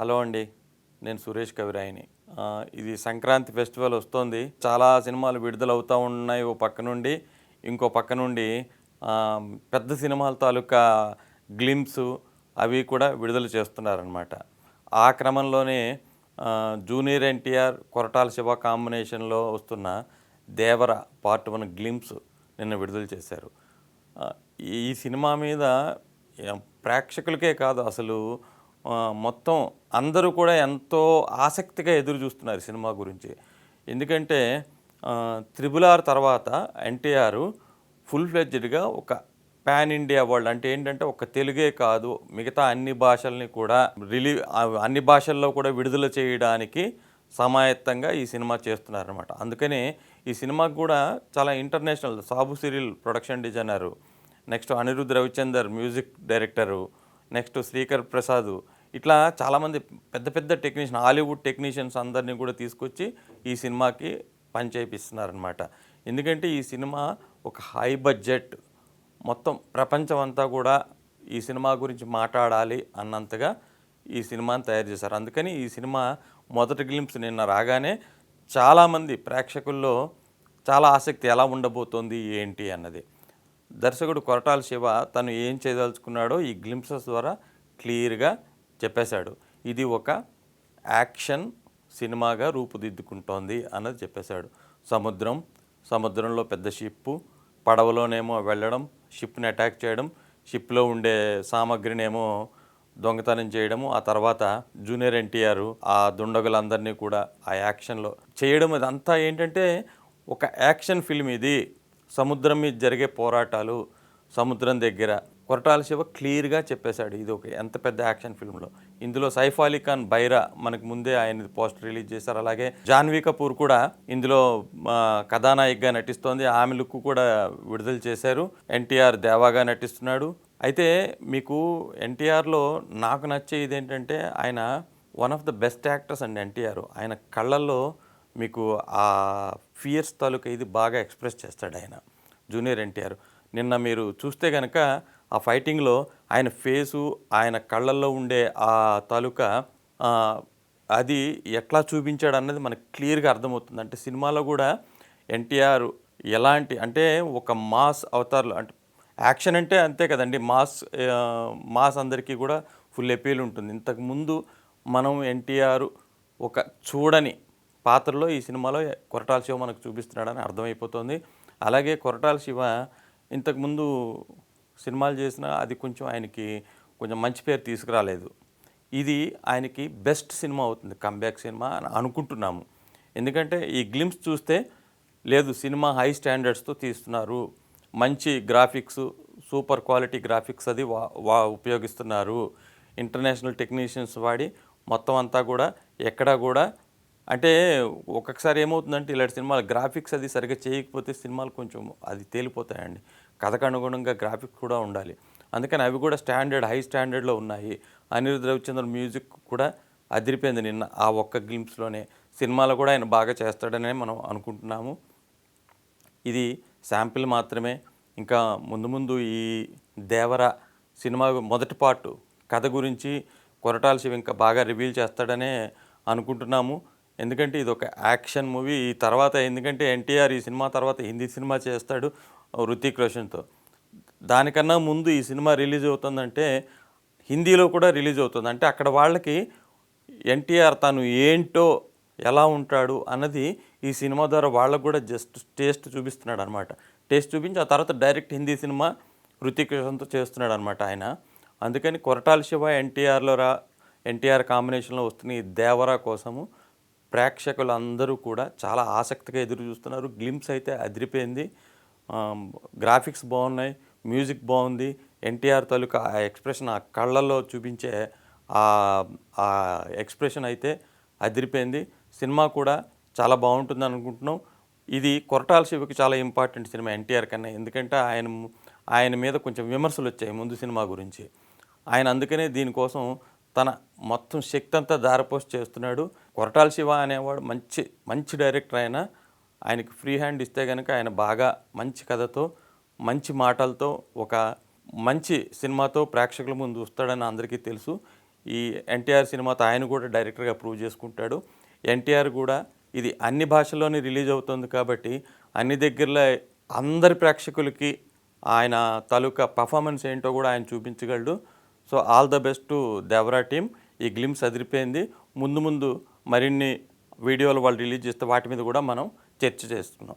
Hello అండి నేను సురేష్ కవిరాయిని. ఇది సంక్రాంతి ఫెస్టివల్ వస్తోంది. చాలా సినిమాలు విడుదల అవుతూ ఉన్నాయి ఓ పక్క నుండి. ఇంకో పక్క నుండి పెద్ద సినిమాల తాలూకా గ్లిమ్స్ అవి కూడా విడుదల చేస్తున్నారనమాట ఆ క్రమంలోనే జూనియర్ ఎన్టీఆర్ కొరటాల శివ కాంబినేషన్లో వస్తున్న దేవర పార్ట్ వన్ గ్లిమ్స్ నిన్న విడుదల చేశారు. ఈ సినిమా మీద ప్రేక్షకులకే కాదు అసలు మొత్తం అందరూ కూడా ఎంతో ఆసక్తిగా ఎదురు చూస్తున్నారు సినిమా గురించి. ఎందుకంటే త్రిబుల్ ఆర్ తర్వాత ఎన్టీఆర్ ఫుల్ ఫ్లెడ్జ్డ్గా ఒక పాన్ ఇండియా వరల్డ్ అంటే ఏంటంటే ఒక తెలుగే కాదు మిగతా అన్ని భాషల్ని కూడా రిలీ అన్ని భాషల్లో కూడా విడుదల చేయడానికి సమాయత్తంగా ఈ సినిమా చేస్తున్నారనమాట అందుకనే ఈ సినిమాకు కూడా చాలా international Sabu Cyril production designer next Anirudh Ravichander music director next Srikar Prasad ఇట్లా చాలామంది పెద్ద పెద్ద టెక్నీషియన్ హాలీవుడ్ టెక్నీషియన్స్ అందరినీ కూడా తీసుకొచ్చి ఈ సినిమాకి పని చేపిస్తున్నారనమాట ఎందుకంటే ఈ సినిమా ఒక హై బడ్జెట్ మొత్తం ప్రపంచం అంతా కూడా ఈ సినిమా గురించి మాట్లాడాలి అన్నంతగా ఈ సినిమాని తయారు చేశారు. అందుకని ఈ సినిమా మొదటి గ్లింప్స్ నిన్న రాగానే చాలామంది ప్రేక్షకుల్లో చాలా ఆసక్తి ఎలా ఉండబోతోంది ఏంటి అన్నది. దర్శకుడు కొరటాల శివ తను ఏం చేయదలుచుకున్నాడో ఈ గ్లింప్సెస్ ద్వారా క్లియర్గా చెప్పేశాడు. ఇది ఒక యాక్షన్ సినిమాగా రూపుదిద్దుకుంటోంది అన్నది చెప్పేశాడు. సముద్రం సముద్రంలో పెద్ద షిప్పు పడవలోనేమో వెళ్ళడం షిప్ని అటాక్ చేయడం షిప్లో ఉండే సామాగ్రినేమో దొంగతనం చేయడము ఆ తర్వాత జూనియర్ ఎన్టీఆర్ ఆ దుండగులందరినీ కూడా ఆ యాక్షన్లో చేయడం. అదంతా ఏంటంటే ఒక యాక్షన్ ఫిల్మ్ ఇది. సముద్రం మీద జరిగే పోరాటాలు సముద్రం దగ్గర కొరటాల శివ క్లియర్గా చెప్పేశాడు. ఇది ఒక ఎంత పెద్ద యాక్షన్ ఫిల్మ్లో. ఇందులో సైఫ్ అలీ ఖాన్ బైరా మనకు ముందే ఆయన పోస్టర్ రిలీజ్ చేశారు. అలాగే జాన్వీ కపూర్ కూడా ఇందులో కథానాయికగా నటిస్తోంది. ఆమె లుక్ కూడా విడుదల చేశారు. ఎన్టీఆర్ దేవాగా నటిస్తున్నాడు. అయితే మీకు ఎన్టీఆర్లో నాకు నచ్చే ఇదేంటంటే ఆయన one of the best actors అండి ఎన్టీఆర్. ఆయన కళ్ళల్లో మీకు ఆ ఫియర్స్ తాలూకా ఇది బాగా ఎక్స్ప్రెస్ చేస్తాడు ఆయన జూనియర్ ఎన్టీఆర్. నిన్న మీరు చూస్తే కనుక ఆ ఫైటింగ్లో ఆయన ఫేసు ఆయన కళ్ళల్లో ఉండే ఆ తాలూకా అది ఎట్లా చూపించాడు అన్నది మనకు క్లియర్గా అర్థమవుతుంది. అంటే సినిమాలో కూడా ఎన్టీఆర్ ఎలాంటి అంటే ఒక మాస్ అవతారులు అంటే యాక్షన్ అంటే అంతే కదండి. మాస్ మాస్ అందరికీ కూడా ఫుల్ ఎపీల్ ఉంటుంది. ఇంతకుముందు మనం ఎన్టీఆర్ ఒక చూడని పాత్రలో ఈ సినిమాలో కొరటాల శివ మనకు చూపిస్తున్నాడని అర్థమైపోతుంది. అలాగే కొరటాల శివ ఇంతకుముందు సినిమాలు చేసిన అది కొంచెం ఆయనకి కొంచెం మంచి పేరు తీసుకురాలేదు. ఇది ఆయనకి బెస్ట్ సినిమా అవుతుంది. కంబ్యాక్ సినిమా అని అనుకుంటున్నాము. ఎందుకంటే ఈ గ్లిమ్స్ చూస్తే లేదు సినిమా హై స్టాండర్డ్స్తో తీస్తున్నారు. మంచి గ్రాఫిక్స్ సూపర్ క్వాలిటీ గ్రాఫిక్స్ అది వా వా ఉపయోగిస్తున్నారు. ఇంటర్నేషనల్ టెక్నీషియన్స్ వాడి మొత్తం అంతా కూడా ఎక్కడా కూడా అంటే ఒక్కొక్కసారి ఏమవుతుందంటే ఇలాంటి సినిమాలు గ్రాఫిక్స్ అది సరిగ్గా చేయకపోతే సినిమాలు కొంచెం అది తేలిపోతాయండి. కథకు అనుగుణంగా గ్రాఫిక్స్ కూడా ఉండాలి. అందుకని అవి కూడా స్టాండర్డ్ హై స్టాండర్డ్లో ఉన్నాయి. అనిరుద్ రవిచంద్ర మ్యూజిక్ కూడా అదిరిపోయింది నిన్న. ఆ ఒక్క గ్లిమ్స్లోనే సినిమాలు కూడా ఆయన బాగా చేస్తాడనే మనం అనుకుంటున్నాము. ఇది శాంపిల్ మాత్రమే. ఇంకా ముందు ముందు ఈ దేవర సినిమా మొదటి పార్ట్ కథ గురించి కొరటాల శివ ఇంకా బాగా రివీల్ చేస్తాడనే అనుకుంటున్నాము. ఎందుకంటే ఇది ఒక యాక్షన్ మూవీ. ఈ తర్వాత ఎందుకంటే ఎన్టీఆర్ ఈ సినిమా తర్వాత హిందీ సినిమా చేస్తాడు రుతిక్ రోషన్తో. దానికన్నా ముందు ఈ సినిమా రిలీజ్ అవుతుందంటే హిందీలో కూడా రిలీజ్ అవుతుంది. అంటే అక్కడ వాళ్ళకి ఎన్టీఆర్ తను ఏంటో ఎలా ఉంటాడు అన్నది ఈ సినిమా ద్వారా వాళ్ళకు కూడా జస్ట్ టేస్ట్ చూపిస్తున్నాడు అనమాట టేస్ట్ చూపించి ఆ తర్వాత డైరెక్ట్ హిందీ సినిమా హృతిక్ రోషన్తో చేస్తున్నాడు అనమాట ఆయన. అందుకని కొరటాల శివ ఎన్టీఆర్లో రా ఎన్టీఆర్ కాంబినేషన్లో వస్తున్న ఈ దేవరా కోసము ప్రేక్షకులందరూ కూడా చాలా ఆసక్తిగా ఎదురు చూస్తున్నారు. గ్లిమ్స్ అయితే అదిరిపోయింది. గ్రాఫిక్స్ బాగున్నాయి. మ్యూజిక్ బాగుంది. ఎన్టీఆర్ తాలూకా ఆ ఎక్స్ప్రెషన్ ఆ కళ్ళల్లో చూపించే ఆ ఆ ఎక్స్ప్రెషన్ అయితే అదిరిపోయింది. సినిమా కూడా చాలా బాగుంటుంది అనుకుంటున్నాం. ఇది కొరటాల శివకి చాలా ఇంపార్టెంట్ సినిమా ఎన్టీఆర్ కన్నా. ఎందుకంటే ఆయన ఆయన మీద కొంచెం విమర్శలు వచ్చాయి ముందు సినిమా గురించి. ఆయన అందుకనే దీనికోసం తన మొత్తం శక్తి అంతా దారపోసి చేస్తున్నాడు. కొరటాల శివ అనేవాడు మంచి మంచి డైరెక్టర్ ఆయన ఆయనకి ఫ్రీ హ్యాండ్ ఇస్తే కనుక ఆయన బాగా మంచి కథతో మంచి మాటలతో ఒక మంచి సినిమాతో ప్రేక్షకుల ముందు వస్తాడని అందరికీ తెలుసు. ఈ ఎన్టీఆర్ సినిమాతో ఆయన కూడా డైరెక్టర్గా ప్రూవ్ చేసుకుంటాడు. ఎన్టీఆర్ కూడా ఇది అన్ని భాషల్లోనే రిలీజ్ అవుతుంది కాబట్టి అన్ని దగ్గరలో అందరి ప్రేక్షకులకి ఆయన తాలూకా పర్ఫార్మెన్స్ ఏంటో కూడా ఆయన చూపించగలడు. So all the best to Devara team. ఈ గ్లిమ్స్ అదిరిపోయింది. ముందు ముందు మరిన్ని వీడియోలు వాళ్ళు రిలీజ్ చేస్తే వాటి మీద కూడా మనం చర్చ చేస్తున్నాం.